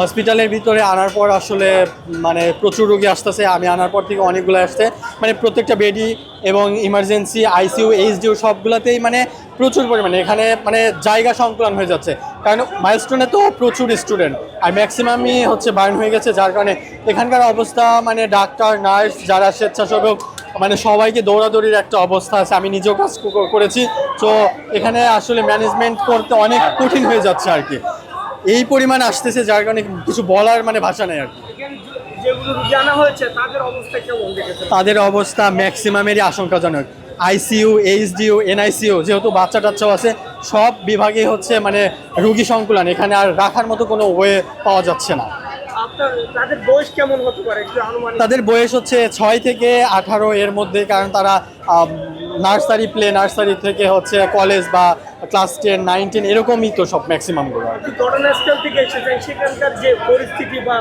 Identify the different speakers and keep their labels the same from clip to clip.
Speaker 1: হসপিটালের ভিতরে আনার পর আসলে মানে প্রচুর রোগী আসতেছে। আমি আনার পর থেকে অনেকগুলো আসছে। মানে প্রত্যেকটা বেডি এবং ইমার্জেন্সি আইসিইউ এইচডিউ সবগুলোতেই মানে প্রচুর পরিমাণে। এখানে মানে জায়গা সংকুলন হয়ে যাচ্ছে। কারণ মাইলস্টোনে তো প্রচুর স্টুডেন্ট আর ম্যাক্সিমামই হচ্ছে বার্ন হয়ে গেছে। যার কারণে এখানকার অবস্থা মানে ডাক্তার নার্স যারা স্বেচ্ছাসেবক মানে সবাইকে দৌড়াদৌড়ির একটা অবস্থা আছে। আমি নিজেও কাজ করেছি। তো এখানে আসলে ম্যানেজমেন্ট করতে অনেক কঠিন হয়ে যাচ্ছে আর কি। এই পরিমাণ আসতেছে যার কারণে কিছু বলার মানে ভাষা নেই আর কি।
Speaker 2: তাদের অবস্থা
Speaker 1: ম্যাক্সিমামেরই আশঙ্কাজনক। আইসিইউ এইচডিউ এনআইসিইউ যেহেতু বাচ্চা টাচ্চাও আছে সব বিভাগে হচ্ছে মানে রুগী সংকুলন। এখানে আর রাখার মতো কোনো ওয়ে পাওয়া যাচ্ছে না।
Speaker 2: তাদের বয়স কেমন হতে পারে?
Speaker 1: তাদের বয়স হচ্ছে ছয় থেকে আঠারো এর মধ্যে কারণ তারা নার্সারি প্লে নার্সারি থেকে হচ্ছে কলেজ বা ক্লাস টেন নাইন টেন এরকমই তো সব ম্যাক্সিমামগুলো আর
Speaker 2: ঘটনাস্থল থেকে এসেছেন সেখানকার যে পরিস্থিতি বা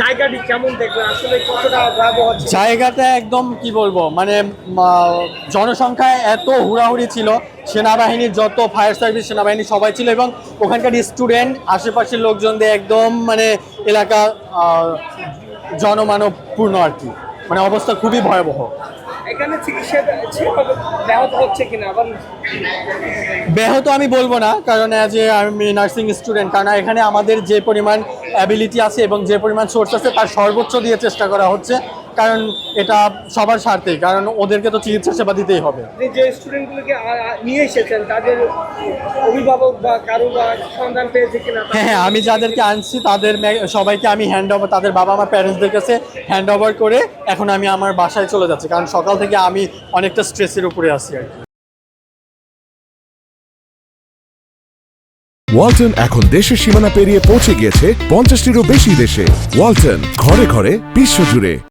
Speaker 2: জায়গাটি কেমন দেখবেন আসলে কতটা ভয়াবহ
Speaker 1: জায়গাটা একদম কি বলব মানে জনসংখ্যায় এত হুড়াহুড়ি ছিল সেনাবাহিনীর যত ফায়ার সার্ভিস সেনাবাহিনী সবাই ছিল এবং ওখানকার স্টুডেন্ট আশেপাশের লোকজনদের একদম মানে এলাকা জনমানবপূর্ণ আর কি। মানে অবস্থা খুবই ভয়াবহ।
Speaker 2: এখানে চিকিৎসা ব্যাহত
Speaker 1: ব্যাহত আমি বলব না, কারণ অ্যাজ এ আমি নার্সিং স্টুডেন্ট কারণ এখানে আমাদের যে পরিমাণ অ্যাবিলিটি আছে এবং যে পরিমাণ সোর্স আছে, তার সর্বোচ্চ দিয়ে চেষ্টা করা হচ্ছে। কারণ এটা সবার স্বার্থেই কারণ ওদেরকে তো চিকিৎসা সেবা দিতেই হবে।
Speaker 2: যে স্টুডেন্টগুলোকে নিয়ে এসেছেন তাদের অভিভাবক বা কারও বা সন্ধান পেয়েছে কিনা?
Speaker 1: হ্যাঁ হ্যাঁ আমি যাদেরকে আনছি তাদের সবাইকে আমি হ্যান্ড ওভার তাদের বাবা আমার প্যারেন্টসদের কাছে হ্যান্ড ওভার করে এখন আমি আমার বাসায় চলে যাচ্ছি কারণ সকাল থেকে আমি অনেকটা স্ট্রেসের উপরে আছি আর কি।
Speaker 3: ওয়ালটন এখন দেশের সীমানা পেরিয়ে পৌঁছে গিয়েছে পঞ্চাশটিরও বেশি দেশে। ওয়ালটন ঘরে ঘরে বিশ্বজুড়ে।